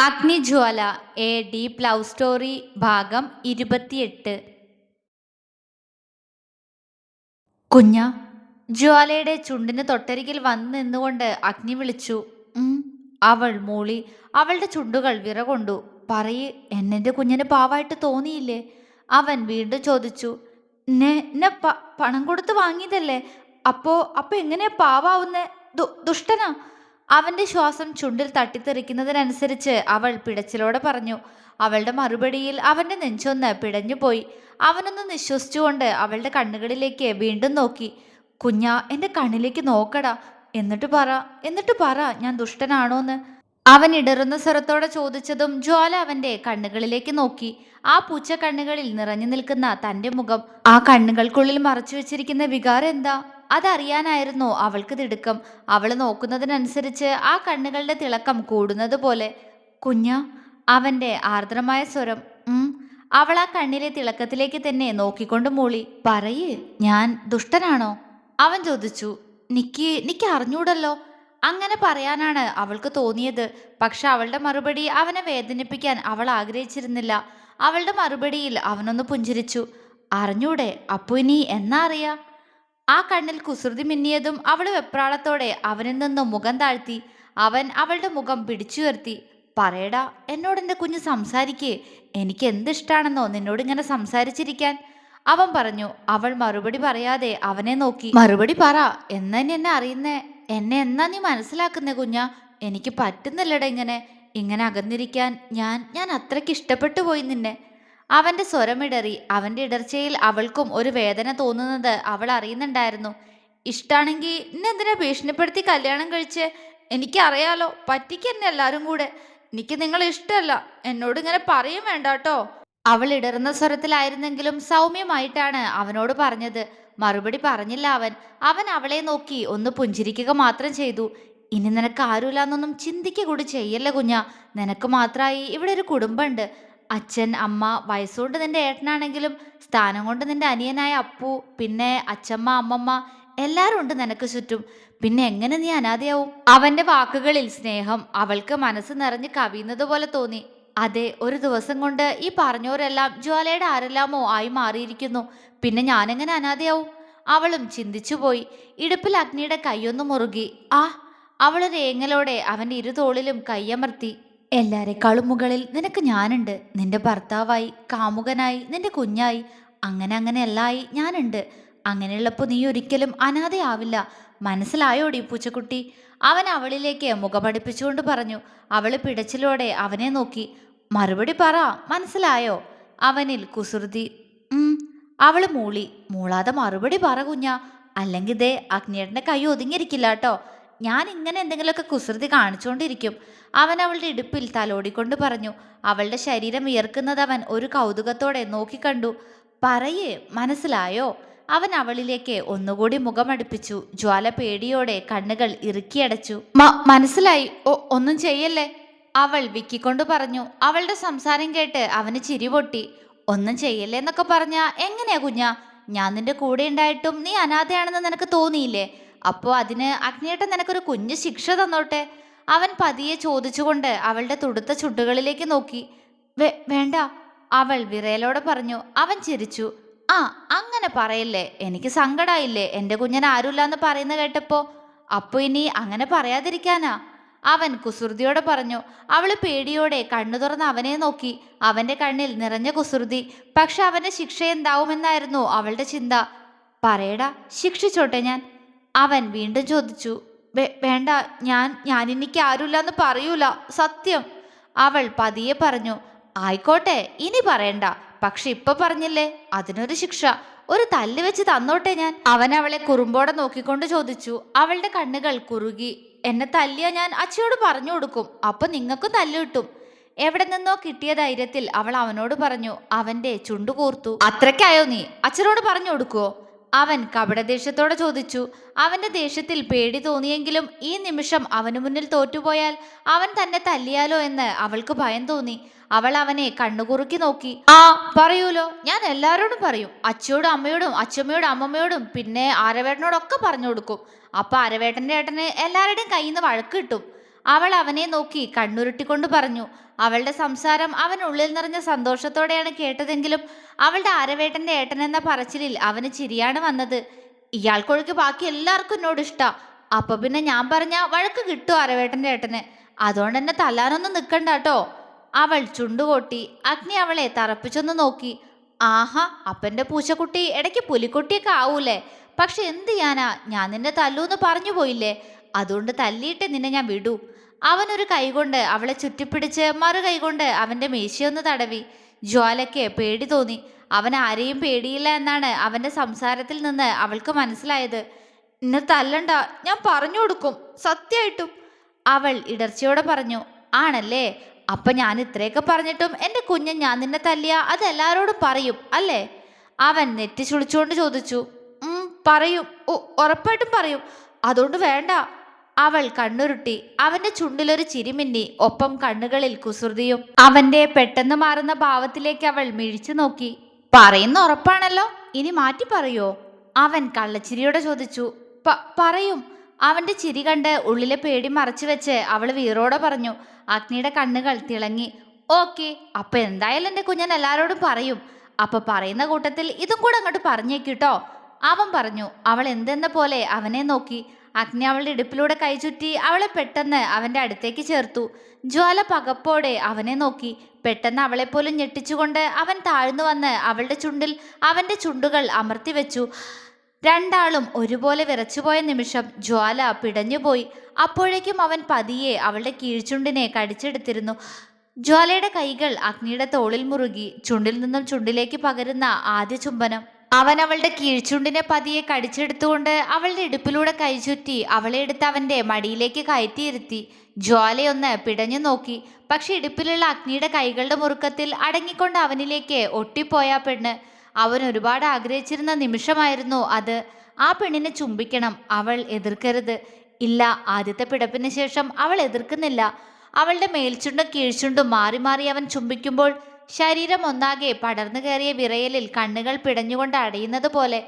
Agnijwala A D love story ഭാഗം ഇരുപത്തിയെട്ട്. കുഞ്ഞ ജ്വാലയുടെ ചുണ്ടിന് തൊട്ടരികിൽ വന്നു നിന്നുകൊണ്ട് അഗ്നി വിളിച്ചു. അവൾ മൂളി അവളുടെ ചുണ്ടുകൾ വിറകൊണ്ടു. പറയ് എന്നെന്റെ കുഞ്ഞിന് പാവായിട്ട് തോന്നിയില്ലേ? അവൻ വീണ്ടും ചോദിച്ചു. "നെ നെ പ പണം കൊടുത്ത് വാങ്ങിയതല്ലേ? അപ്പോ അപ്പൊ എങ്ങനെയാ പാവാവുന്നേ? ദുഷ്ടനാ. അവന്റെ ശ്വാസം ചുണ്ടിൽ തട്ടിത്തെറിക്കുന്നതിനനുസരിച്ച് അവൾ പിടച്ചിലോടെ പറഞ്ഞു. അവളുടെ മറുപടിയിൽ അവന്റെ നെഞ്ചൊന്ന് പിടഞ്ഞുപോയി. അവനൊന്ന് നിശ്വസിച്ചുകൊണ്ട് അവളുടെ കണ്ണുകളിലേക്ക് വീണ്ടും നോക്കി. കുഞ്ഞാ എന്റെ കണ്ണിലേക്ക് നോക്കടാ. എന്നിട്ട് പറ എന്നിട്ട് പറ ഞാൻ ദുഷ്ടനാണോന്ന്? അവൻ ഇടറുന്ന സ്വരത്തോടെ ചോദിച്ചതും ജ്വാല അവന്റെ കണ്ണുകളിലേക്ക് നോക്കി. ആ പൂച്ച കണ്ണുകളിൽ നിറഞ്ഞു നിൽക്കുന്ന തന്റെ മുഖം ആ കണ്ണുകൾക്കുള്ളിൽ മറച്ചു വെച്ചിരിക്കുന്ന വികാരം എന്താ? അതറിയാനായിരുന്നു അവൾക്ക് തിടുക്കം. അവൾ നോക്കുന്നതിനനുസരിച്ച് ആ കണ്ണുകളുടെ തിളക്കം കൂടുന്നത് പോലെ കുഞ്ഞ അവന്റെ ആർദ്രമായ സ്വരം അവൾ ആ കണ്ണിലെ തിളക്കത്തിലേക്ക് തന്നെ നോക്കിക്കൊണ്ട് മൂളി. പറയേ ഞാൻ ദുഷ്ടനാണോ? അവൻ ചോദിച്ചു. നിക്ക് നിക്ക് അറിഞ്ഞൂടല്ലോ. അങ്ങനെ പറയാനാണ് അവൾക്ക് തോന്നിയത്. പക്ഷെ അവളുടെ മറുപടി അവനെ വേദനിപ്പിക്കാൻ അവൾ ആഗ്രഹിച്ചിരുന്നില്ല. അവളുടെ മറുപടിയിൽ അവനൊന്ന് പുഞ്ചിരിച്ചു. അറിഞ്ഞൂടെ അപ്പു ഇനി എന്നാ അറിയാ? ആ കണ്ണിൽ കുസൃതി മിന്നിയതും അവൾ വെപ്രാളത്തോടെ അവനിൽ നിന്നും മുഖം താഴ്ത്തി അവൻ അവളുടെ മുഖം പിടിച്ചുയർത്തി പറയടാ എന്നോട് എന്റെ കുഞ്ഞ് സംസാരിക്കേ? എനിക്ക് എന്തിഷ്ടാണെന്നോ നിന്നോട് ഇങ്ങനെ സംസാരിച്ചിരിക്കാൻ? അവൻ പറഞ്ഞു അവൾ മറുപടി പറയാതെ അവനെ നോക്കി മറുപടി പറ എന്നാ നീ എന്നെ അറിയുന്നേ? എന്നെ എന്നാ നീ മനസ്സിലാക്കുന്നേ കുഞ്ഞ? എനിക്ക് പറ്റുന്നില്ലടാ ഇങ്ങനെ ഇങ്ങനെ അകന്നിരിക്കാൻ. ഞാൻ ഞാൻ അത്രയ്ക്ക് ഇഷ്ടപ്പെട്ടു പോയി നിന്നെ. അവന്റെ സ്വരമിടറി അവന്റെ ഇടർച്ചയിൽ അവൾക്കും ഒരു വേദന തോന്നുന്നത് അവൾ അറിയുന്നുണ്ടായിരുന്നു. ഇഷ്ടാണെങ്കിൽ എന്നെന്തിനാ ഭീഷണിപ്പെടുത്തി കല്യാണം കഴിച്ച്? എനിക്കറിയാലോ പറ്റിക്കന്നെ എല്ലാരും കൂടെ. എനിക്ക് നിങ്ങളെ ഇഷ്ടമല്ല. എന്നോട് ഇങ്ങനെ പറയും വേണ്ട കേട്ടോ അവൾ ഇടറുന്ന സ്വരത്തിലായിരുന്നെങ്കിലും സൗമ്യമായിട്ടാണ് അവനോട് പറഞ്ഞത്. മറുപടി പറഞ്ഞില്ല അവൻ. അവൻ അവളെ നോക്കി ഒന്ന് പുഞ്ചിരിക്കുക മാത്രം ചെയ്തു. ഇനി നിനക്ക് ആരുമില്ലാന്നൊന്നും ചിന്തിക്കുക കൂടി ചെയ്യല്ല കുഞ്ഞ? നിനക്ക് മാത്രമായി ഇവിടെ ഒരു കുടുംബമുണ്ട്. അച്ഛൻ അമ്മ വയസ്സുകൊണ്ട് നിന്റെ ഏട്ടനാണെങ്കിലും സ്ഥാനം കൊണ്ട് നിന്റെ അനിയനായ അപ്പു പിന്നെ അച്ഛമ്മ അമ്മമ്മ എല്ലാവരും ഉണ്ട് നിനക്ക് ചുറ്റും. പിന്നെ എങ്ങനെ നീ അനാഥയാവും? അവന്റെ വാക്കുകളിൽ സ്നേഹം അവൾക്ക് മനസ്സ് നിറഞ്ഞ് കവിയുന്നത് പോലെ തോന്നി. അതെ ഒരു ദിവസം കൊണ്ട് ഈ പറഞ്ഞവരെല്ലാം ജ്വാലയുടെ ആരെല്ലാമോ ആയി മാറിയിരിക്കുന്നു. പിന്നെ ഞാനെങ്ങനെ അനാഥയാവും? അവളും ചിന്തിച്ചുപോയി ഇടുപ്പിൽ അഗ്നിയുടെ കൈയൊന്നു മുറുകി. ആ അവളൊരു ഏങ്ങലോടെ അവന്റെ ഇരുതോളിലും കൈയമർത്തി എല്ലാരെക്കാളും മുകളിൽ നിനക്ക് ഞാനുണ്ട്. നിന്റെ ഭർത്താവായി കാമുകനായി നിന്റെ കുഞ്ഞായി അങ്ങനെ അങ്ങനെ എല്ലായി ഞാനുണ്ട്. അങ്ങനെയുള്ളപ്പോൾ നീ ഒരിക്കലും അനാഥയാവില്ല. മനസ്സിലായോടി പൂച്ചക്കുട്ടി? അവൻ അവളിലേക്ക് മുഖമടിപ്പിച്ചുകൊണ്ട് പറഞ്ഞു. അവൾ പിടച്ചിലോടെ അവനെ നോക്കി. മറുപടി പറ മനസ്സിലായോ? അവനിൽ കുസൃതി. അവൾ മൂളി. മൂളാതെ മറുപടി പറ കുഞ്ഞ. അല്ലെങ്കിൽ ദേ അഗ്നിയേട്ടന്റെ കൈ ഒതുങ്ങിയിരിക്കില്ല കേട്ടോ. ഞാൻ ഇങ്ങനെ എന്തെങ്കിലുമൊക്കെ കുസൃതി കാണിച്ചുകൊണ്ടിരിക്കും അവൻ അവളുടെ ഇടുപ്പിൽ തലോടിക്കൊണ്ട് പറഞ്ഞു അവളുടെ ശരീരം വിയർക്കുന്നത് അവൻ ഒരു കൗതുകത്തോടെ നോക്കിക്കണ്ടു. പറയേ മനസ്സിലായോ? അവൻ അവളിലേക്ക് ഒന്നുകൂടി മുഖമടുപ്പിച്ചു. ജ്വാല പേടിയോടെ കണ്ണുകൾ ഇറുക്കിയടച്ചു. "മ- മനസ്സിലായി. ഓ ഒന്നും ചെയ്യല്ലേ? അവൾ വിക്കിക്കൊണ്ട് പറഞ്ഞു. അവളുടെ സംസാരം കേട്ട് അവന് ചിരി പൊട്ടി. ഒന്നും ചെയ്യല്ലേ എന്നൊക്കെ പറഞ്ഞ എങ്ങനെയാ കുഞ്ഞ? ഞാൻ നിന്റെ കൂടെ ഉണ്ടായിട്ടും നീ അനാഥയാണെന്ന് നിനക്ക് തോന്നിയില്ലേ? അപ്പോ അതിന് അഗ്നിയേട്ടൻ നിനക്കൊരു കുഞ്ഞു ശിക്ഷ തന്നോട്ടെ? അവൻ പതിയെ ചോദിച്ചുകൊണ്ട് അവളുടെ തുടുത്ത ചുണ്ടുകളിലേക്ക് നോക്കി. വേണ്ട. അവൾ വിറയലോടെ പറഞ്ഞു. അവൻ ചിരിച്ചു. ആ അങ്ങനെ പറയല്ലേ? എനിക്ക് സങ്കടായില്ലേ? എന്റെ കുഞ്ഞൻ ആരുമില്ലാന്ന് പറയുന്ന കേട്ടപ്പോൾ അപ്പൊ ഇനി അങ്ങനെ പറയാതിരിക്കാനാ? അവൻ കുസൃതിയോടെ പറഞ്ഞു. അവൾ പേടിയോടെ കണ്ണു തുറന്ന് അവനെ നോക്കി. അവന്റെ കണ്ണിൽ നിറഞ്ഞ കുസൃതി. പക്ഷെ അവന്റെ ശിക്ഷ എന്താവുമെന്നായിരുന്നു അവളുടെ ചിന്ത. പറയടാ ശിക്ഷിച്ചോട്ടെ ഞാൻ. അവൻ വീണ്ടും ചോദിച്ചു വേണ്ട ഞാൻ ഞാൻ എനിക്ക് ആരുമില്ല എന്ന് പറയൂല സത്യം. അവൾ പതിയെ പറഞ്ഞു ആയിക്കോട്ടെ ഇനി പറയണ്ട. പക്ഷെ ഇപ്പൊ പറഞ്ഞില്ലേ അതിനൊരു ശിക്ഷ. ഒരു തല്ല് വെച്ച് തന്നോട്ടെ ഞാൻ. അവൻ അവളെ കുറുമ്പോടെ നോക്കിക്കൊണ്ട് ചോദിച്ചു അവളുടെ കണ്ണുകൾ കുറുകി. എന്നെ തല്ലിയ ഞാൻ അച്ഛയോട് പറഞ്ഞു കൊടുക്കും. അപ്പൊ നിങ്ങൾക്കും തല്ല് കിട്ടും. എവിടെ നിന്നോ കിട്ടിയ ധൈര്യത്തിൽ അവൾ അവനോട് പറഞ്ഞു അവന്റെ ചുണ്ടു കൂർത്തു. അത്രയ്ക്കായോ നീ? അച്ഛനോട് പറഞ്ഞു കൊടുക്കുവോ? അവൻ കപടദേഷ്യത്തോടെ ചോദിച്ചു അവന്റെ ദേഷ്യത്തിൽ പേടി തോന്നിയെങ്കിലും ഈ നിമിഷം അവനു മുന്നിൽ തോറ്റുപോയാൽ അവൻ തന്നെ തല്ലിയാലോ എന്ന് അവൾക്ക് ഭയം തോന്നി. അവൾ അവനെ കണ്ണുകുറുക്കി നോക്കി ആ പറയൂലോ ഞാൻ എല്ലാവരോടും പറയും. അച്ഛയോടും അമ്മയോടും അച്ഛമ്മയോടും അമ്മമ്മയോടും പിന്നെ ആരവേട്ടനോടൊക്കെ പറഞ്ഞു കൊടുക്കും. അപ്പൊ അരവേട്ടന്റെ ഏട്ടന് എല്ലാവരുടെയും കയ്യിൽ നിന്ന് വഴക്ക് കിട്ടും. അവൾ അവനെ നോക്കി കണ്ണുരുട്ടിക്കൊണ്ട് പറഞ്ഞു അവളുടെ സംസാരം അവൻ ഉള്ളിൽ നിറഞ്ഞ സന്തോഷത്തോടെയാണ് കേട്ടതെങ്കിലും അവളുടെ അരവേട്ടന്റെ ഏട്ടൻ എന്ന പറച്ചിലിൽ അവന് ചിരിയാണ് വന്നത്. ഇയാൾക്കൊഴുക്ക് ബാക്കി എല്ലാവർക്കും എന്നോട് ഇഷ്ടാ. അപ്പൊ പിന്നെ ഞാൻ പറഞ്ഞ വഴക്ക് കിട്ടും അരവേട്ടന്റെ ഏട്ടന്. അതുകൊണ്ട് എന്നെ തല്ലാനൊന്നും നിൽക്കണ്ട കേട്ടോ അവൾ ചുണ്ടുകൊട്ടി അഗ്നി അവളെ തറപ്പിച്ചൊന്ന് നോക്കി. ആഹാ അപ്പന്റെ പൂച്ചക്കുട്ടി ഇടയ്ക്ക് പുലിക്കുട്ടിയൊക്കെ ആവൂലേ? പക്ഷെ എന്ത് ചെയ്യാനാ? ഞാൻ നിന്നെ തല്ലൂന്ന് പറഞ്ഞു പോയില്ലേ? അതുകൊണ്ട് തല്ലിയിട്ട് നിന്നെ ഞാൻ വിടൂ. അവനൊരു കൈകൊണ്ട് അവളെ ചുറ്റിപ്പിടിച്ച് മറു കൈകൊണ്ട് അവന്റെ മീശയൊന്ന് തടവി. ജ്വാലയ്ക്ക് പേടി തോന്നി. അവൻ ആരെയും പേടിയില്ല എന്നാണ് അവന്റെ സംസാരത്തിൽ നിന്ന് അവൾക്ക് മനസ്സിലായത്. എന്നെ തല്ലണ്ട. ഞാൻ പറഞ്ഞു കൊടുക്കും. സത്യമായിട്ടും. അവൾ ഇടർച്ചയോടെ പറഞ്ഞു. ആണല്ലേ? അപ്പം ഞാൻ ഇത്രയൊക്കെ പറഞ്ഞിട്ടും എന്റെ കുഞ്ഞൻ ഞാൻ നിന്നെ തല്ലിയ അത് എല്ലാവരോടും പറയും അല്ലേ? അവൻ നെറ്റി ചുളിച്ചുകൊണ്ട് ചോദിച്ചു പറയും. ഉറപ്പായിട്ടും പറയും. അതുകൊണ്ട് വേണ്ട. അവൾ കണ്ണുരുട്ടി അവന്റെ ചുണ്ടിലൊരു ചിരിമിന്നി ഒപ്പം കണ്ണുകളിൽ കുസൃതിയും. അവന്റെ പെട്ടെന്ന് മാറുന്ന ഭാവത്തിലേക്ക് അവൾ മിഴിച്ചു നോക്കി. പറയുന്ന ഉറപ്പാണല്ലോ ഇനി മാറ്റി പറയോ? അവൻ കള്ളച്ചിരിയോടെ ചോദിച്ചു. "പ- പറയും. അവന്റെ ചിരി കണ്ട് ഉള്ളിലെ പേടി മറച്ചു വെച്ച് അവൾ വീറോടെ പറഞ്ഞു. അഗ്നിയുടെ കണ്ണുകൾ തിളങ്ങി. ഓക്കെ അപ്പൊ എന്തായാലും എന്റെ കുഞ്ഞൻ എല്ലാരോടും പറയും. അപ്പൊ പറയുന്ന കൂട്ടത്തിൽ ഇതും കൂടെ അങ്ങോട്ട് പറഞ്ഞേക്കിട്ടോ അവൻ പറഞ്ഞു. അവൾ എന്തെന്ന പോലെ അവനെ നോക്കി. അഗ്നി അവളുടെ ഇടുപ്പിലൂടെ കൈചുറ്റി അവളെ പെട്ടെന്ന് അവന്റെ അടുത്തേക്ക് ചേർത്തു. ജ്വാല പകപ്പോടെ അവനെ നോക്കി. പെട്ടെന്ന് അവളെപ്പോലും ഞെട്ടിച്ചുകൊണ്ട് അവൻ താഴ്ന്നു വന്ന് അവളുടെ ചുണ്ടിൽ അവന്റെ ചുണ്ടുകൾ അമർത്തി വെച്ചു. രണ്ടാളും ഒരുപോലെ വിറച്ചുപോയ നിമിഷം ജ്വാല പിടഞ്ഞുപോയി അപ്പോഴേക്കും അവൻ പതിയെ അവളുടെ കീഴ്ചുണ്ടിനെ കടിച്ചെടുത്തിരുന്നു. ജ്വാലയുടെ കൈകൾ അഗ്നിയുടെ തോളിൽ മുറുകി ചുണ്ടിൽ നിന്നും ചുണ്ടിലേക്ക് പകരുന്ന ആദ്യ ചുംബനം. അവൻ അവളുടെ കീഴ്ചുണ്ടിനെ പതിയെ കടിച്ചെടുത്തുകൊണ്ട് അവളുടെ ഇടുപ്പിലൂടെ കൈചുറ്റി അവളെ എടുത്ത് അവന്റെ മടിയിലേക്ക് കയറ്റിയിരുത്തി ജ്വാലയൊന്ന് പിടഞ്ഞു നോക്കി. പക്ഷെ ഇടുപ്പിലുള്ള അഗ്നിയുടെ കൈകളുടെ മുറുക്കത്തിൽ അടങ്ങിക്കൊണ്ട് അവനിലേക്ക് ഒട്ടിപ്പോയ പെണ്ണ്. അവൻ ഒരുപാട് ആഗ്രഹിച്ചിരുന്ന നിമിഷമായിരുന്നു അത്. ആ പെണ്ണിനെ ചുംബിക്കണം അവൾ എതിർക്കരുത്. ഇല്ല ആദ്യത്തെ പിടപ്പിന് ശേഷം അവൾ എതിർക്കുന്നില്ല. അവളുടെ മേൽച്ചുണ്ടും കീഴ്ചുണ്ടും മാറി മാറി അവൻ ചുംബിക്കുമ്പോൾ ശരീരം ഒന്നാകെ പടർന്നു കയറിയ വിറയലിൽ കണ്ണുകൾ പിടഞ്ഞുകൊണ്ട് അടയുന്നത് പോലെ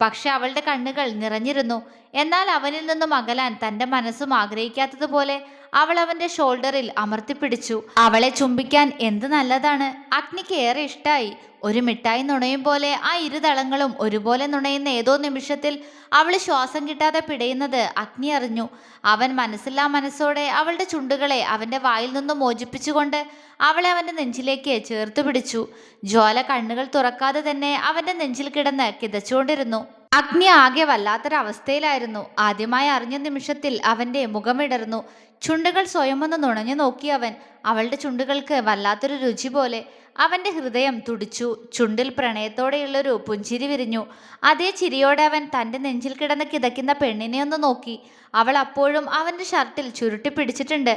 പക്ഷെ അവളുടെ കണ്ണുകൾ നിറഞ്ഞിരുന്നു. എന്നാൽ അവനിൽ നിന്നും അകലാൻ തന്റെ മനസ്സും ആഗ്രഹിക്കാത്തതുപോലെ അവൾ അവന്റെ ഷോൾഡറിൽ അമർത്തിപ്പിടിച്ചു അവളെ ചുംബിക്കാൻ എന്ത് നല്ലതാണ്? അഗ്നിക്ക് ഏറെ ഇഷ്ടായി. ഒരു മിഠായി നുണയും പോലെ ആ ഇരുതളങ്ങളും ഒരുപോലെ നുണയുന്ന ഏതോ നിമിഷത്തിൽ അവൾ ശ്വാസം കിട്ടാതെ പിടയുന്നത് അഗ്നി അറിഞ്ഞു. അവൻ മനസ്സില്ലാ മനസ്സോടെ അവളുടെ ചുണ്ടുകളെ അവന്റെ വായിൽ നിന്നും മോചിപ്പിച്ചുകൊണ്ട് അവളെ അവന്റെ നെഞ്ചിലേക്ക് ചേർത്ത് പിടിച്ചു. ജ്വാല കണ്ണുകൾ തുറക്കാതെ തന്നെ അവന്റെ നെഞ്ചിൽ കിടന്ന് കിതച്ചുകൊണ്ടിരുന്നു. അഗ്നി ആകെ വല്ലാത്തൊരവസ്ഥയിലായിരുന്നു. ആദ്യമായി അറിഞ്ഞ നിമിഷത്തിൽ അവന്റെ മുഖമിടർന്നു ചുണ്ടുകൾ സ്വയം ഒന്ന് നുണഞ്ഞു നോക്കി അവൻ അവളുടെ ചുണ്ടുകൾക്ക് വല്ലാത്തൊരു രുചി പോലെ അവന്റെ ഹൃദയം തുടിച്ചു. ചുണ്ടിൽ പ്രണയത്തോടെയുള്ളൊരു പുഞ്ചിരി വിരിഞ്ഞു. അതേ ചിരിയോടെ അവൻ തന്റെ നെഞ്ചിൽ കിടന്ന് കിതയ്ക്കുന്ന പെണ്ണിനെ ഒന്ന് നോക്കി. അവൾ അപ്പോഴും അവന്റെ ഷർട്ടിൽ ചുരുട്ടി പിടിച്ചിട്ടുണ്ട്.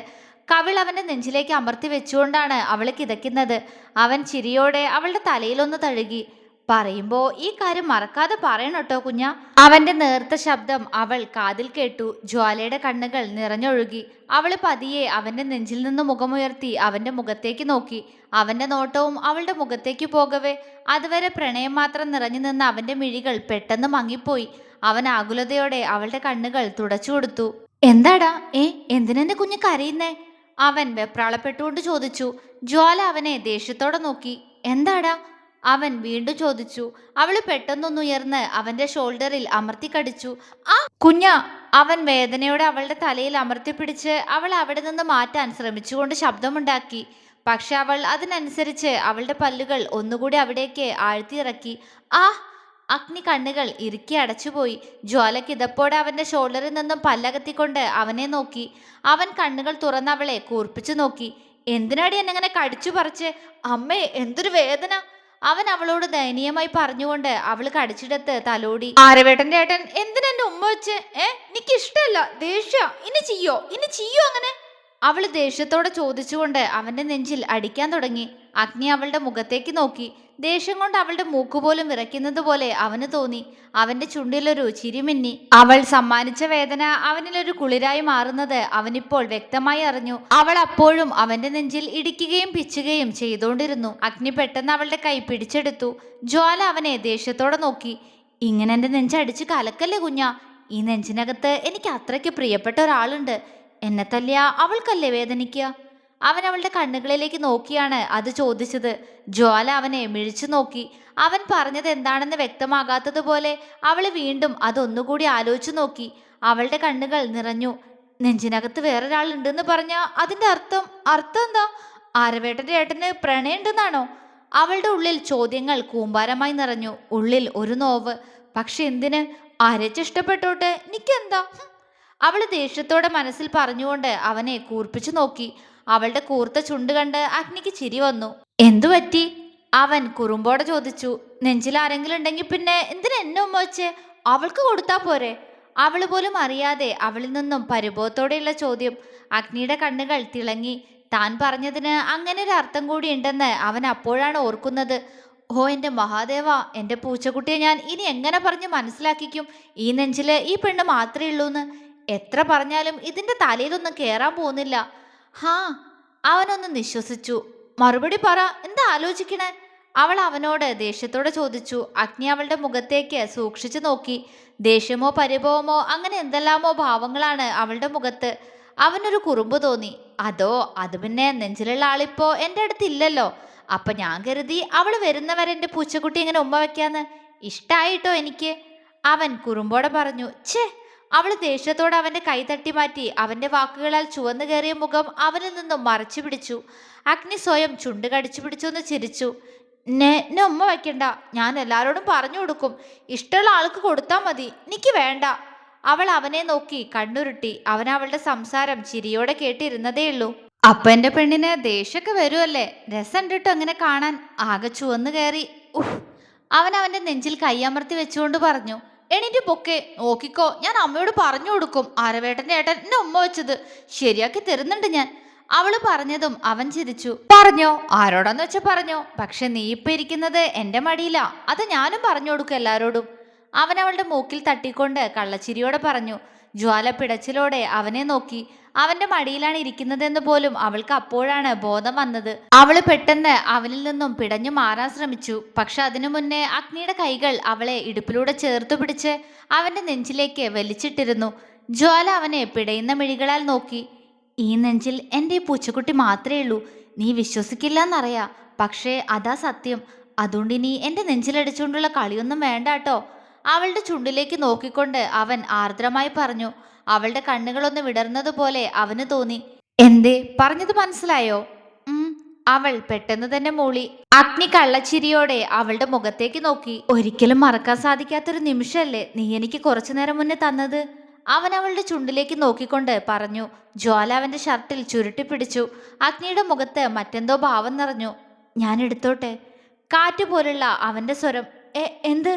കവിൾ അവന്റെ നെഞ്ചിലേക്ക് അമർത്തി വെച്ചുകൊണ്ടാണ് അവൾ കിതയ്ക്കുന്നത്. അവൻ ചിരിയോടെ അവളുടെ തലയിലൊന്ന് തഴുകി. പറയുമ്പോ ഈ കാര്യം മറക്കാതെ പറയണം കേട്ടോ കുഞ്ഞ. അവന്റെ നേർത്ത ശബ്ദം അവൾ കാതിൽ കേട്ടു. ജ്വാലയുടെ കണ്ണുകൾ നിറഞ്ഞൊഴുകി. അവൾ പതിയെ അവന്റെ നെഞ്ചിൽ നിന്ന് മുഖമുയർത്തി അവന്റെ മുഖത്തേക്ക് നോക്കി. അവന്റെ നോട്ടവും അവളുടെ മുഖത്തേക്ക് പോകവേ. അതുവരെ പ്രണയം മാത്രം നിറഞ്ഞു നിന്ന അവന്റെ മിഴികൾ പെട്ടെന്ന് മങ്ങിപ്പോയി. അവൻ ആകുലതയോടെ അവളുടെ കണ്ണുകൾ തുടച്ചു കൊടുത്തു. എന്താടാ? ഏ എന്തിനെന്റെ കുഞ്ഞ് കരയുന്നേ? അവൻ വെപ്രാളപ്പെട്ടുകൊണ്ട് ചോദിച്ചു. ജ്വാല അവനെ ദേഷ്യത്തോടെ നോക്കി. എന്താടാ? അവൻ വീണ്ടും ചോദിച്ചു അവൾ പെട്ടെന്നൊന്നുയർന്ന് അവന്റെ ഷോൾഡറിൽ അമർത്തിക്കടിച്ചു ആ കുഞ്ഞ. അവൻ വേദനയോടെ അവളുടെ തലയിൽ അമർത്തിപ്പിടിച്ച് അവൾ അവിടെ നിന്ന് മാറ്റാൻ ശ്രമിച്ചുകൊണ്ട് ശബ്ദമുണ്ടാക്കി. പക്ഷെ അവൾ അതിനനുസരിച്ച് അവളുടെ പല്ലുകൾ ഒന്നുകൂടി അവിടേക്ക് ആഴ്ത്തിയിറക്കി. ആ അഗ്നി കണ്ണുകൾ ഇറുക്കി അടച്ചുപോയി. ജ്വാല കിതപ്പോടെ അവന്റെ ഷോൾഡറിൽ നിന്നും പല്ലകത്തിക്കൊണ്ട് അവനെ നോക്കി. അവൻ കണ്ണുകൾ തുറന്ന് അവളെ കൂർപ്പിച്ചു നോക്കി. എന്തിനാടി എന്നെങ്ങനെ കടിച്ചു പറിച്ച്? അമ്മേ എന്തൊരു വേദന. അവൻ അവളോട് ദയനീയമായി പറഞ്ഞുകൊണ്ട് അവൾ കടിച്ചിടത്ത് തലോടി. ആരവേട്ടന്റെ ഏട്ടൻ? എന്തിനാ ഉമ്മ വെച്ച്? ഏ? എനിക്ക് ഇഷ്ടമല്ല ദേഷ്യ. ഇനി ചെയ്യോ? ഇനി ചെയ്യോ അങ്ങനെ? അവൾ ദേഷ്യത്തോടെ ചോദിച്ചുകൊണ്ട് അവന്റെ നെഞ്ചിൽ അടിക്കാൻ തുടങ്ങി. അഗ്നി അവളുടെ മുഖത്തേക്ക് നോക്കി. ദേഷ്യം കൊണ്ട് അവളുടെ മൂക്കുപോലും വിറയ്ക്കുന്നത് പോലെ അവന് തോന്നി. അവന്റെ ചുണ്ടിലൊരു ചിരിമിന്നി അവൾ സമ്മാനിച്ച വേദന അവനിലൊരു കുളിരായി മാറുന്നത് അവനിപ്പോൾ വ്യക്തമായി അറിഞ്ഞു. അവൾ അപ്പോഴും അവന്റെ നെഞ്ചിൽ ഇടിക്കുകയും പിച്ചുകയും ചെയ്തുകൊണ്ടിരുന്നു. അഗ്നി പെട്ടെന്ന് അവളുടെ കൈ പിടിച്ചെടുത്തു. ജ്വാല അവനെ ദേഷ്യത്തോടെ നോക്കി. ഇങ്ങനെ എന്റെ നെഞ്ചടിച്ച് കലക്കല്ലേ കുഞ്ഞ? ഈ നെഞ്ചിനകത്ത് എനിക്ക് അത്രയ്ക്ക് പ്രിയപ്പെട്ട ഒരാളുണ്ട്. എന്നെ തല്ലിയ അവൾക്കല്ലേ വേദനിക്കുക അവൻ അവളുടെ കണ്ണുകളിലേക്ക് നോക്കിയാണ് അത് ചോദിച്ചത്. ജ്വാല അവനെ മിഴിച്ചു നോക്കി. അവൻ പറഞ്ഞത് എന്താണെന്ന് വ്യക്തമാകാത്തതുപോലെ അവൾ വീണ്ടും അതൊന്നുകൂടി ആലോചിച്ചു നോക്കി. അവളുടെ കണ്ണുകൾ നിറഞ്ഞു. നെഞ്ചിനകത്ത് വേറൊരാളുണ്ടെന്ന് പറഞ്ഞ അതിന്റെ അർത്ഥം അർത്ഥം എന്താ? ആരവേട്ടന്റെ ഏട്ടന് പ്രണയുണ്ടെന്നാണോ അവളുടെ ഉള്ളിൽ ചോദ്യങ്ങൾ കൂമ്പാരമായി നിറഞ്ഞു. ഉള്ളിൽ ഒരു നോവ്. പക്ഷെ എന്തിന്? ആരെച്ചിഷ്ടപ്പെട്ടോട്ടെ എനിക്കെന്താ? ഹും. അവൾ ദേഷ്യത്തോടെ മനസ്സിൽ പറഞ്ഞുകൊണ്ട് അവനെ കൂർപ്പിച്ചു നോക്കി. അവളുടെ കൂർത്ത ചുണ്ട് കണ്ട് അഗ്നിക്ക് ചിരി വന്നു. എന്തു പറ്റി? അവൻ കുറുമ്പോടെ ചോദിച്ചു. നെഞ്ചിൽ ആരെങ്കിലും ഉണ്ടെങ്കിൽ പിന്നെ എന്തിനു എന്നെ ഉമ്മ വെച്ച് അവൾക്ക് കൊടുത്താ പോരെ? അവൾ പോലും അറിയാതെ അവളിൽ നിന്നും പരിഭവത്തോടെയുള്ള ചോദ്യം. അഗ്നിയുടെ കണ്ണുകൾ തിളങ്ങി. താൻ പറഞ്ഞതിന് അങ്ങനെ ഒരു അർത്ഥം കൂടി ഉണ്ടെന്ന് അവൻ അപ്പോഴാണ് ഓർക്കുന്നത്. ഓ എന്റെ മഹാദേവ എന്റെ പൂച്ചക്കുട്ടിയെ ഞാൻ ഇനി എങ്ങനെ പറഞ്ഞ് മനസ്സിലാക്കിക്കും? ഈ നെഞ്ചിൽ ഈ പെണ്ണ് മാത്രമേ ഉള്ളൂന്ന്. എത്ര പറഞ്ഞാലും ഇതിന്റെ തലയിലൊന്നും കയറാൻ പോകുന്നില്ല. ഹാ അവനൊന്ന് നിശ്വസിച്ചു. മറുപടി പറ എന്താ ആലോചിക്കണേ? അവൾ അവനോട് ദേഷ്യത്തോടെ ചോദിച്ചു. അഗ്നി അവളുടെ മുഖത്തേക്ക് സൂക്ഷിച്ചു നോക്കി. ദേഷ്യമോ പരിഭവമോ അങ്ങനെ എന്തെല്ലാമോ ഭാവങ്ങളാണ് അവളുടെ മുഖത്ത്. അവനൊരു കുറുമ്പ് തോന്നി. അതോ അത് പിന്നെ നെഞ്ചിലുള്ള ആളിപ്പോ എന്റെ അടുത്ത് ഇല്ലല്ലോ. അപ്പൊ ഞാൻ കരുതി അവൾ വരുന്നവരെ എന്റെ പൂച്ചക്കുട്ടി ഇങ്ങനെ ഉമ്മ വെക്കാന്ന്. ഇഷ്ടായിട്ടോ എനിക്ക്? അവൻ കുറുമ്പോടെ പറഞ്ഞു ഛേ അവൾ ദേഷ്യത്തോടെ അവന്റെ കൈ തട്ടി മാറ്റി അവന്റെ വാക്കുകളാൽ ചുവന്നു കയറിയ മുഖം അവനിൽ നിന്നും മറച്ചു പിടിച്ചു. അഗ്നി സ്വയം ചുണ്ട് കടിച്ചു പിടിച്ചു എന്ന് ചിരിച്ചു. നെ എന്നെ ഉമ്മ വയ്ക്കണ്ട ഞാൻ എല്ലാവരോടും പറഞ്ഞു കൊടുക്കും. ഇഷ്ടമുള്ള ആൾക്ക് കൊടുത്താൽ മതി. എനിക്ക് വേണ്ട. അവൾ അവനെ നോക്കി കണ്ണുരുട്ടി. അവൻ അവളുടെ സംസാരം ചിരിയോടെ കേട്ടിരുന്നതേയുള്ളൂ അപ്പൊ എന്റെ പെണ്ണിന് ദേഷ്യമൊക്കെ വരുമല്ലേ രസം കേട്ടോ അങ്ങനെ കാണാൻ. ആകെ ചുവന്നു കയറി. ഉഹ്. അവൻ അവന്റെ നെഞ്ചിൽ കൈയമർത്തി വെച്ചുകൊണ്ട് പറഞ്ഞു. എണീറ്റ് പൊക്കെ. നോക്കിക്കോ ഞാൻ അമ്മയോട് പറഞ്ഞു കൊടുക്കും. ആരവേട്ടന്റെ ഏട്ടൻ എന്നെ ഉമ്മ വെച്ചത്. ശരിയാക്കി തരുന്നുണ്ട് ഞാൻ. അവൾ പറഞ്ഞതും അവൻ ചിരിച്ചു. പറഞ്ഞോ ആരോടാന്ന് വെച്ചാ പറഞ്ഞോ. പക്ഷെ നീ ഇപ്പൊ ഇരിക്കുന്നത് എന്റെ മടിയിലാ. അത് ഞാനും പറഞ്ഞു കൊടുക്കും എല്ലാരോടും. അവൻ അവളുടെ മൂക്കിൽ തട്ടിക്കൊണ്ട് കള്ളച്ചിരിയോടെ പറഞ്ഞു. ജ്വാല പിടച്ചിലോടെ അവനെ നോക്കി. അവന്റെ മടിയിലാണ് ഇരിക്കുന്നതെന്ന് പോലും അവൾക്ക് അപ്പോഴാണ് ബോധം വന്നത്. അവൾ പെട്ടെന്ന് അവനിൽ നിന്നും പിടഞ്ഞു മാറാൻ ശ്രമിച്ചു. പക്ഷെ അതിനു മുന്നേ അഗ്നിയുടെ കൈകൾ അവളെ ഇടുപ്പിലൂടെ ചേർത്ത് പിടിച്ച് അവന്റെ നെഞ്ചിലേക്ക് വലിച്ചിട്ടിരുന്നു. ജ്വാല അവനെ പിടയുന്ന മിഴികളാൽ നോക്കി. ഈ നെഞ്ചിൽ എന്റെ ഈ പൂച്ചക്കുട്ടി മാത്രമേ ഉള്ളൂ. നീ വിശ്വസിക്കില്ല എന്നറിയാ പക്ഷേ അതാ സത്യം. അതുകൊണ്ട് ഇനി എന്റെ നെഞ്ചിലടിച്ചുകൊണ്ടുള്ള കളിയൊന്നും വേണ്ട കേട്ടോ. അവളുടെ ചുണ്ടിലേക്ക് നോക്കിക്കൊണ്ട് അവൻ ആർദ്രമായി പറഞ്ഞു അവളുടെ കണ്ണുകളൊന്ന് വിടർന്നതുപോലെ അവന് തോന്നി. എന്തേ പറഞ്ഞത് മനസ്സിലായോ? അവൾ പെട്ടെന്ന് തന്നെ മൂളി. അഗ്നി കള്ളച്ചിരിയോടെ അവളുടെ മുഖത്തേക്ക് നോക്കി. ഒരിക്കലും മറക്കാൻ സാധിക്കാത്തൊരു നിമിഷമല്ലേ നീ എനിക്ക് കുറച്ചു നേരം മുന്നേ തന്നത്? അവൻ അവളുടെ ചുണ്ടിലേക്ക് നോക്കിക്കൊണ്ട് പറഞ്ഞു. ജ്വാല അവന്റെ ഷർട്ടിൽ ചുരുട്ടി പിടിച്ചു. അഗ്നിയുടെ മുഖത്ത് മറ്റെന്തോ ഭാവം നിറഞ്ഞു. ഞാൻ എടുത്തോട്ടെ? കാറ്റ് പോലുള്ള അവന്റെ സ്വരം. എ എന്ത്?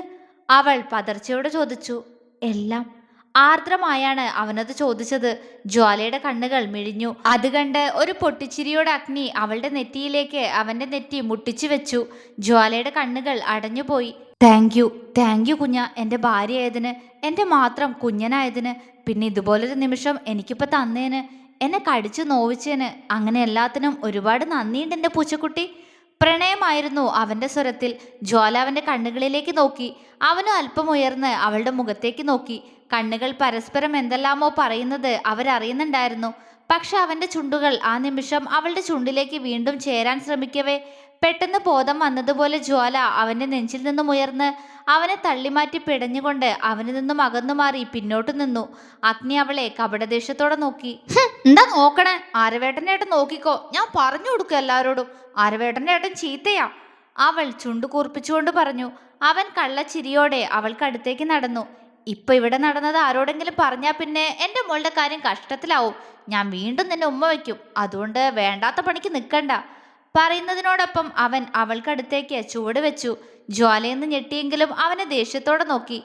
അവൾ പതർച്ചയോടെ ചോദിച്ചു എല്ലാം? ആർദ്രമായാണ് അവനത് ചോദിച്ചത്. ജ്വാലയുടെ കണ്ണുകൾ മിഴിഞ്ഞു. അത് കണ്ട് ഒരു പൊട്ടിച്ചിരിയോടെ അഗ്നി അവളുടെ നെറ്റിയിലേക്ക് അവന്റെ നെറ്റി മുട്ടിച്ചു വെച്ചു. ജ്വാലയുടെ കണ്ണുകൾ അടഞ്ഞുപോയി. താങ്ക് യു താങ്ക് യു കുഞ്ഞ. എന്റെ ഭാര്യയായതിന് എന്റെ മാത്രം കുഞ്ഞനായതിന് പിന്നെ ഇതുപോലൊരു നിമിഷം എനിക്കിപ്പോൾ തന്നേന് എന്നെ കടിച്ചു നോവിച്ചതിന് അങ്ങനെ എല്ലാത്തിനും ഒരുപാട് നന്ദിയുണ്ട് എന്റെ പൂച്ചക്കുട്ടി. പ്രണയമായിരുന്നു അവന്റെ സ്വരത്തിൽ. ജ്വാല അവന്റെ കണ്ണുകളിലേക്ക് നോക്കി. അവനും അല്പം ഉയർന്ന് അവളുടെ മുഖത്തേക്ക് നോക്കി. കണ്ണുകൾ പരസ്പരം എന്തെല്ലാമോ പറയുന്നത് അവരറിയുന്നുണ്ടായിരുന്നു. പക്ഷെ അവന്റെ ചുണ്ടുകൾ ആ നിമിഷം അവളുടെ ചുണ്ടിലേക്ക് വീണ്ടും ചേരാൻ ശ്രമിക്കവേ പെട്ടെന്ന് ബോധം വന്നതുപോലെ ജ്വാല അവന്റെ നെഞ്ചിൽ നിന്നും ഉയർന്ന് അവനെ തള്ളിമാറ്റി പിടഞ്ഞുകൊണ്ട് അവനിൽ നിന്നും അകന്നു മാറി പിന്നോട്ട് നിന്നു. അഗ്നി അവളെ കപടദേഷ്യത്തോടെ നോക്കി. എന്താ നോക്കണേ? ആരവേട്ടന്റെ ഏട്ടൻ നോക്കിക്കോ. ഞാൻ പറഞ്ഞു കൊടുക്കും എല്ലാവരോടും. ആരവേട്ടന്റെ ഏട്ടൻ ചീത്തയാ. അവൾ ചുണ്ടു കൂർപ്പിച്ചുകൊണ്ട് പറഞ്ഞു. അവൻ കള്ളച്ചിരിയോടെ അവൾക്കടുത്തേക്ക് നടന്നു. ഇപ്പൊ ഇവിടെ നടന്നത് ആരോടെങ്കിലും പറഞ്ഞാ പിന്നെ എന്റെ മോളുടെ കാര്യം കഷ്ടത്തിലാവും. ഞാൻ വീണ്ടും നിന്നെ ഉമ്മ വയ്ക്കും. അതുകൊണ്ട് വേണ്ടാത്ത പണിക്ക് നിൽക്കണ്ട പറയുന്നതിനോടൊപ്പം അവൻ അവൾക്കടുത്തേക്ക് ചുവട് വെച്ചു. ജ്വാലയെന്ന് ഞെട്ടിയെങ്കിലും അവനെ ദേഷ്യത്തോടെ നോക്കി.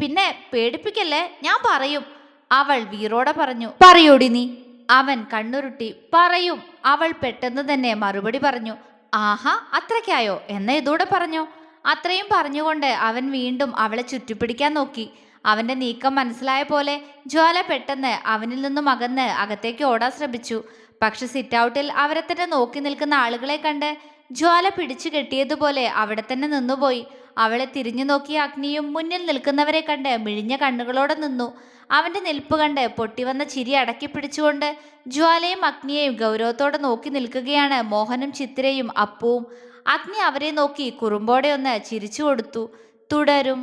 പിന്നെ പേടിപ്പിക്കല്ലേ? ഞാൻ പറയും. അവൾ വീറോടെ പറഞ്ഞു. പറയൂടി നീ. അവൻ കണ്ണുരുട്ടി. പറയും. അവൾ പെട്ടെന്ന് തന്നെ മറുപടി പറഞ്ഞു. ആഹാ അത്രയ്ക്കായോ? എന്ന ഇതൂടെ പറഞ്ഞു? അത്രയും പറഞ്ഞുകൊണ്ട് അവൻ വീണ്ടും അവളെ ചുറ്റിപ്പിടിക്കാൻ നോക്കി. അവന്റെ നീക്കം മനസ്സിലായ പോലെ ജ്വാല പെട്ടെന്ന് അവനിൽ നിന്നും അകന്ന് അകത്തേക്ക് ഓടാൻ ശ്രമിച്ചു. പക്ഷെ സിറ്റൗട്ടിൽ അവരെ തന്നെ നോക്കി നിൽക്കുന്ന ആളുകളെ കണ്ട് ജ്വാല പിടിച്ചു കെട്ടിയതുപോലെ അവിടെ തന്നെ നിന്നുപോയി. അവളെ തിരിഞ്ഞു നോക്കിയ അഗ്നിയും മുന്നിൽ നിൽക്കുന്നവരെ കണ്ട് മിഴിഞ്ഞ കണ്ണുകളോടെ നിന്നു. അവന്റെ നിൽപ്പ് കണ്ട് പൊട്ടിവന്ന ചിരി അടക്കി പിടിച്ചുകൊണ്ട് ജ്വാലയും അഗ്നിയെയും ഗൗരവത്തോടെ നോക്കി നിൽക്കുകയാണ് മോഹനും ചിത്രയും അപ്പുവും. അഗ്നി അവരെ നോക്കി കുറുമ്പോടെ ഒന്ന് ചിരിച്ചു കൊടുത്തു. തുടരും.